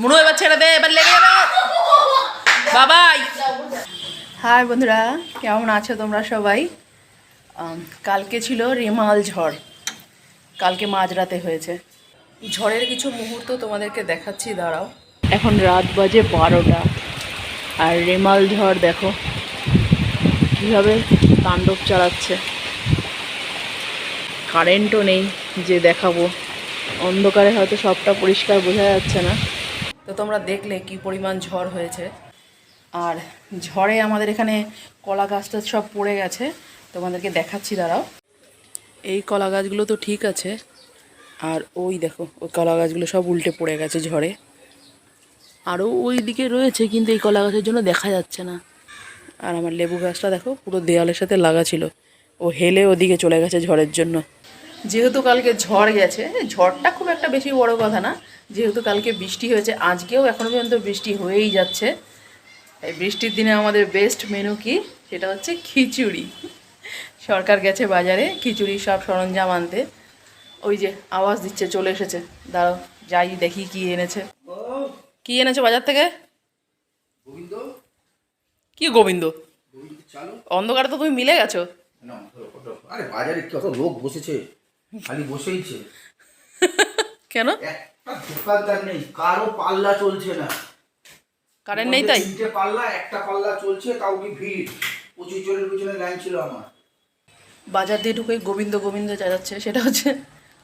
মুনো এবার ছেড়ে দে, এবার লেগে যাবে। বাবাই। হাই বন্ধুরা, কেমন আছো তোমরা সবাই? কালকে ছিল রেমাল ঝড়। কালকে মাঝরাতে হয়েছে। ঝড়ের কিছু মুহূর্ত তোমাদেরকে দেখাচ্ছি, দাঁড়াও। এখন রাত বাজে বারোটা। আর রেমাল ঝড়, দেখো, কীভাবে তাণ্ডব চালাচ্ছে। কারেন্টও নেই যে দেখাবো। অন্ধকারে হয়তো সবটা পরিষ্কার বোঝা যাচ্ছে না। তোমরা দেখলে কি পরিমাণ ঝড় হয়েছে। আর ঝড়ে আমাদের এখানে কলা গাছটা সব পড়ে গেছে, তোমাদেরকে দেখাচ্ছি, দাঁড়াও। এই কলা গাছগুলো তো ঠিক আছে, আর ওই দেখো, ওই কলা গাছগুলো সব উল্টে পড়ে গেছে ঝড়ে। আরও ওই দিকে রয়েছে, কিন্তু এই কলা গাছের জন্য দেখা যাচ্ছে না। আর আমার লেবু গাছটা দেখো, পুরো দেয়ালের সাথে লাগা ছিল। ও হেলে ওদিকে চলে গেছে ঝড়ের জন্য। যেহেতু কালকে ঝড় গেছে ঝড়টা খুব একটা বেশি বড় কথা না। যেহেতু কালকে বৃষ্টি হয়েছে আজকেও এখনও পর্যন্ত বৃষ্টি হয়েই যাচ্ছে। এই বৃষ্টির দিনে আমাদের বেস্ট মেনু কি? সেটা হচ্ছে খিচুড়ি। সরকার গেছে বাজারে খিচুড়ি সব সরঞ্জাম আনতে। ওই যে আওয়াজ দিচ্ছে চলে এসেছে। দাঁড়াও যাই দেখি কি এনেছে। কি এনেছো বাজার থেকে? গোবিন্দ। কি গোবিন্দ? অন্ধকারে তো তুমি মিলে গেছো। আরে বাজারে কত লোক বসেছে? খালি বসেইছে কেন? একটা দোকানদার নেই কারও পাল্লা চলছে না। কারেন্ট নেই তাই? তিনটে পাল্লা একটা পাল্লা চলছে তাও কি ভিড়। পঁচিশ জনের পিছনে লাইন ছিল আমার। বাজার দিয়ে ঢুকে গোবিন্দ গোবিন্দ যাচ্ছে সেটা হচ্ছে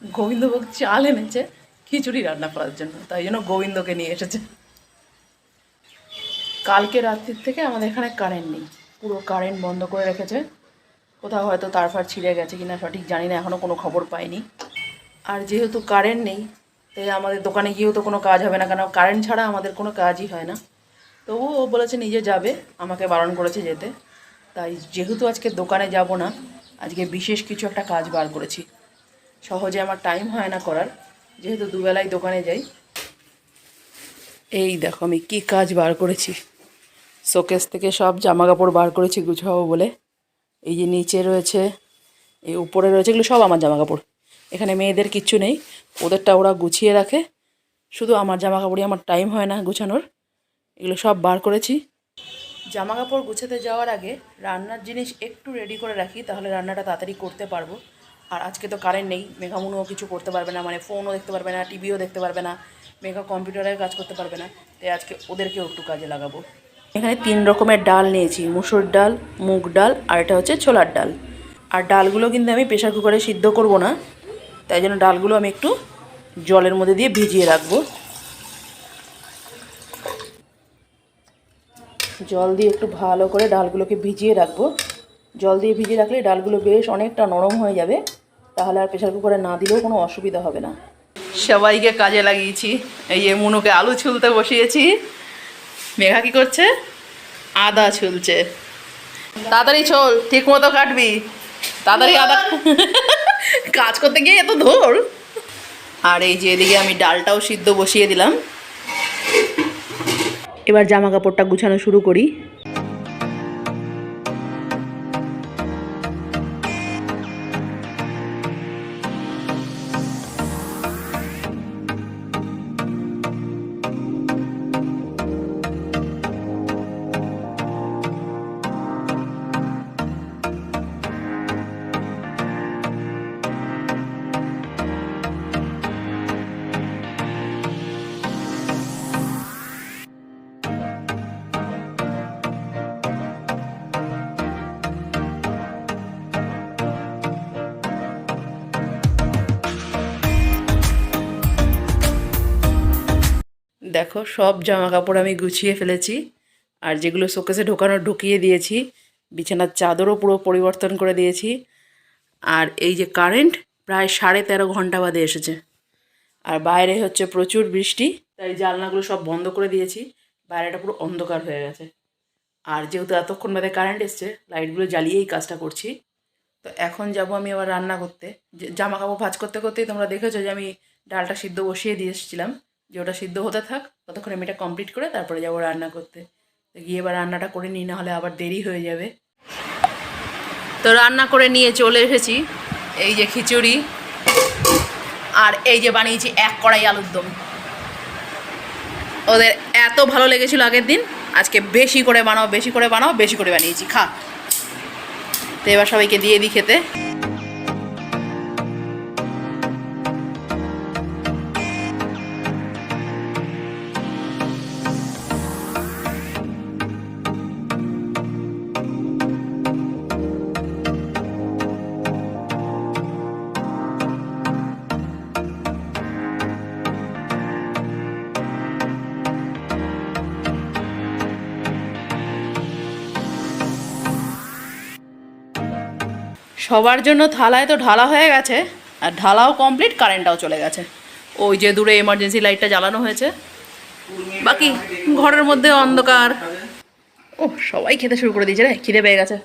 গোবিন্দভোগ চাল এনেছে খিচুড়ি রান্না করার জন্য তাই জন্য গোবিন্দকে নিয়ে এসেছে। কালকে রাত্রির থেকে আমাদের এখানে কারেন্ট নেই পুরো কারেন্ট বন্ধ করে রেখেছে। কোথাও হয়তো তারফার ছিঁড়ে গেছে কিনা সঠিক জানি না এখনও কোনো খবর পাইনি। আর যেহেতু কারেন্ট নেই, তাই আমাদের দোকানে গিয়েও তো কোনো কাজ হবে না কারণ কারেন্ট ছাড়া আমাদের কোনো কাজই হয় না। তবুও ও বলেছে নিজে যাবে, আমাকে বারণ করেছে যেতে। তাই যেহেতু আজকে দোকানে যাব না, আজকে বিশেষ কিছু একটা কাজ বার করেছি। সহজে আমার টাইম হয় না করার, যেহেতু দুবেলায় দোকানে যাই। এই দেখো আমি কী কাজ বার করেছি। শোকেস থেকে সব জামা কাপড় বার করেছি গুছাবো বলে। এই যে নিচে রয়েছে, এই উপরে রয়েছে, এগুলো সব আমার জামা কাপড় এখানে মেয়েদের কিচ্ছু নেই, ওদেরটা ওরা গুছিয়ে রাখে। শুধু আমার জামা কাপড়ই আমার টাইম হয় না গুছানোর। এগুলো সব বার করেছি। জামা কাপড় গুছাতে যাওয়ার আগে রান্নার জিনিস একটু রেডি করে রাখি, তাহলে রান্নাটা তাড়াতাড়ি করতে পারব। আর আজকে তো কারেন্ট নেই, মেঘামুনুও কিছু করতে পারবে না মানে ফোনও দেখতে পারবে না টিভিও দেখতে পারবে না, মেঘা কম্পিউটারে কাজ করতে পারবে না, তাই আজকে ওদেরকেও একটু কাজে লাগাবো। এখানে তিন রকমের ডাল নিয়েছি, মুসুর ডাল, মুগ ডাল, আর এটা হচ্ছে ছোলার ডাল। আর ডালগুলো কিন্তু আমি প্রেশার কুকারে সিদ্ধ করব না, তাই জন্য ডালগুলো আমি একটু জলের মধ্যে দিয়ে ভিজিয়ে রাখব। জল দিয়ে একটু ভালো করে ডালগুলোকে ভিজিয়ে রাখব। জল দিয়ে ভিজিয়ে রাখলে ডালগুলো বেশ অনেকটা নরম হয়ে যাবে, তাহলে আর প্রেশার কুকারে না দিলেও কোনো অসুবিধা হবে না। সবাইকে কাজে লাগিয়েছি, এই যে মুনুকে আলু ছুলতে বসিয়েছি। মেঘা কি করছে? আদা ছুলছে। তাড়াতাড়ি চল ঠিক মতো কাটবি। তাড়াতাড়ি আদা কাজ করতে গিয়ে এত ধর। আর এই যে এদিকে আমি ডালটাও সিদ্ধ বসিয়ে দিলাম। এবার জামা কাপড়টা গুছানো শুরু করি। দেখো, সব জামা কাপড় আমি গুছিয়ে ফেলেছি আর যেগুলো শোকেসে ঢোকানো ঢুকিয়ে দিয়েছি, বিছানার চাদরও পুরো পরিবর্তন করে দিয়েছি আর এই যে কারেন্ট প্রায় সাড়ে তেরো ঘণ্টা বাদে এসেছে। আর বাইরে হচ্ছে প্রচুর বৃষ্টি, তাই জানলাগুলো সব বন্ধ করে দিয়েছি, বাইরেটা পুরো অন্ধকার হয়ে গেছে। আর যেহেতু এতক্ষণ বাদে কারেন্ট এসছে লাইটগুলো জ্বালিয়েই কাজটা করছি। তো এখন যাব আমি আবার রান্না করতে। জামা কাপড় ভাজ করতে করতেই তোমরা দেখেছ যে আমি ডালটা সিদ্ধ বসিয়ে দিয়ে এসেছিলাম। যে ওটা সিদ্ধ হতে থাক, ততক্ষণ আমি এটা কমপ্লিট করে তারপরে যাব রান্না করতে। তো গিয়ে এবার রান্নাটা করে নিই না হলে আবার দেরি হয়ে যাবে। তো রান্না করে নিয়ে চলে এসেছি, এই যে খিচুড়ি, আর এই যে বানিয়েছি এক কড়াই আলুর দম। ওদের এত ভালো লেগেছিল আগের দিন, আজকে বেশি করে বানাও, বেশি করে বানাও, বেশি করে বানিয়েছি, খা। তো এবার সবাইকে দিয়ে দিই খেতে। সবার জন্য থালায় তো ঢালা হয়ে গেছে আর ঢালাও কমপ্লিট কারেন্টটাও চলে গেছে। ওই যে দূরে এমার্জেন্সি লাইটটা জ্বালানো হয়েছে। বাকি ঘরের মধ্যে অন্ধকার। ও সবাই খেতে শুরু করে দিয়েছে রে খিদে পেয়ে গেছে।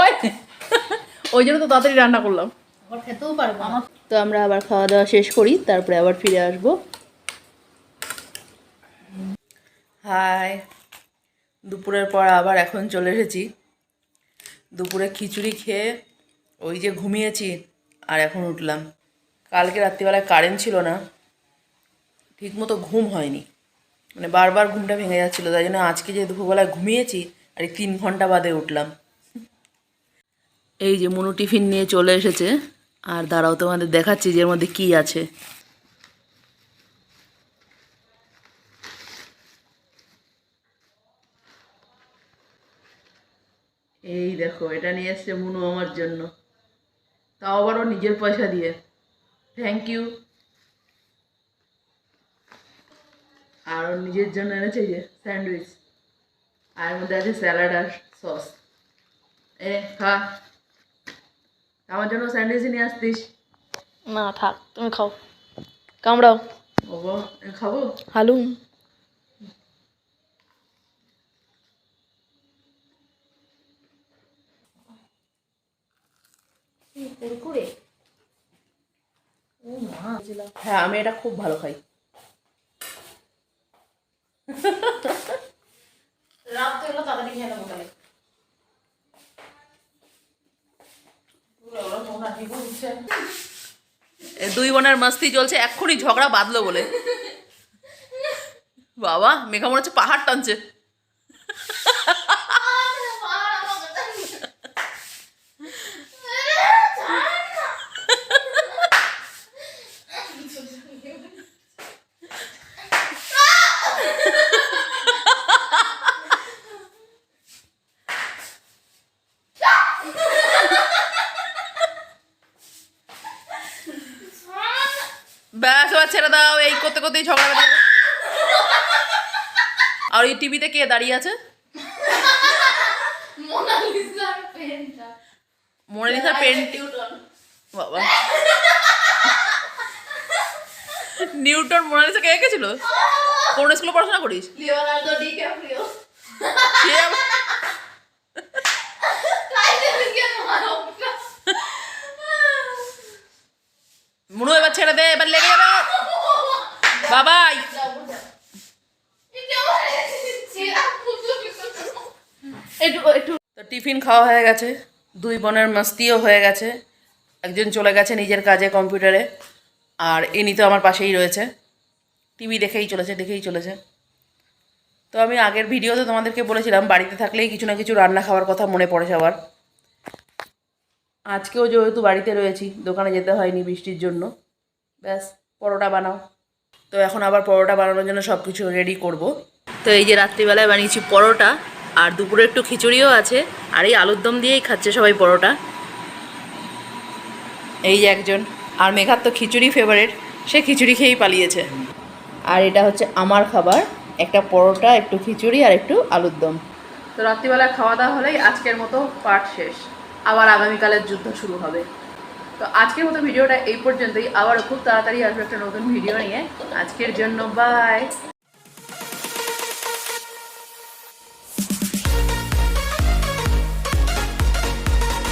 ওই ওই জন্য তো তাড়াতাড়ি রান্না করলাম। তো আমরা আবার খাওয়া দাওয়া শেষ করি তারপরে আবার ফিরে আসব। হাই দুপুরের পর আবার এখন চলে এসেছি। দুপুরে খিচুড়ি খেয়ে ওই যে ঘুমিয়েছি আর এখন উঠলাম। কালকে রাত্রিবেলায় কারেন্ট ছিল না, ঠিকমতো ঘুম হয়নি। মানে বারবার ঘুমটা ভেঙে যাচ্ছিল, তাই জন্য আজকে যে দুপুরবেলায় ঘুমিয়েছি আর এই তিন ঘণ্টা বাদে উঠলাম। এই যে মনু টিফিন নিয়ে চলে এসেছে, আর দাঁড়াও তোমাদের দেখাচ্ছি যে এর মধ্যে কী আছে। এই দেখো এটা নিয়ে এসছে মুনু আমার জন্য। তাও আবার ও নিজের পয়সা দিয়ে। থ্যাংক ইউ আর ওর নিজের জন্য এনেছে যে স্যান্ডউইচ। আর মধ্যে আছে স্যালাড আর সস। এ খা। আমার জন্য স্যান্ডউইচ নিয়ে আসতিস। না থাক তুমি খাও। কামড়াও। বাবা খাব? হালুম। কুরকুরে? ও মা হ্যাঁ আমি এটা খুব ভালো খাই। রাত তো এগুলো তাড়াতাড়ি খেয়ে নেব তাহলে। দুই বোনের মাস্তি চলছে এক্ষুনি ঝগড়া বাঁধলো বলে। বাবা মেঘা মনে হচ্ছে পাহাড় টানছে। এবার ছেড়ে দাও এই করতে করতেই ঝগড়া বেঁধে আর এই টিভিতে কে দাঁড়িয়ে আছে? পেনটা। মোনালিসা পেন বাবা। নিউটন মোনালিসা কে এঁকেছিল? কোন স্কুলে পড়াশোনা করিস? লিওনার্দো মানবটা মুনু এবার ছেড়ে দে এবার লেগে যাবে। বাবা একটু একটু। তো টিফিন খাওয়া হয়ে গেছে দুই বোনের মাস্তিও হয়ে গেছে একজন চলে গেছে নিজের কাজে কম্পিউটারে আর ইনি তো আমার পাশেই রয়েছে। টিভি দেখেই চলেছে দেখেই চলেছে। তো আমি আগের ভিডিওতে তোমাদেরকে বলেছিলাম বাড়িতে থাকলেই কিছু না কিছু রান্না খাওয়ার কথা মনে পড়ে সবার আজকেও যেহেতু বাড়িতে রয়েছি দোকানে যেতে হয়নি বৃষ্টির জন্য। ব্যাস পরোটা বানাও। তো এখন আবার পরোটা বানানোর জন্য সব কিছু রেডি করব। তো এই যে রাত্রিবেলায় বানিয়েছি পরোটা, আর দুপুরে একটু খিচুড়িও আছে, আর এই আলুর দম দিয়েই খাচ্ছে সবাই পরোটা। এই যে একজন, আর মেঘার তো খিচুড়ি ফেভারেট সে খিচুড়ি খেয়েই পালিয়েছে। আর এটা হচ্ছে আমার খাবার, একটা পরোটা, একটু খিচুড়ি, আর একটু আলুর দম। তো রাত্রিবেলা খাওয়া দাওয়া হলেই আজকের মতো পাঠ শেষ। আবার আগামীকালের যুদ্ধ শুরু হবে। তো আজকের মতো ভিডিওটা এই পর্যন্তই। আবারও খুব তাড়াতাড়ি আসবে একটা নতুন ভিডিও নিয়ে। আজকের জন্য বাই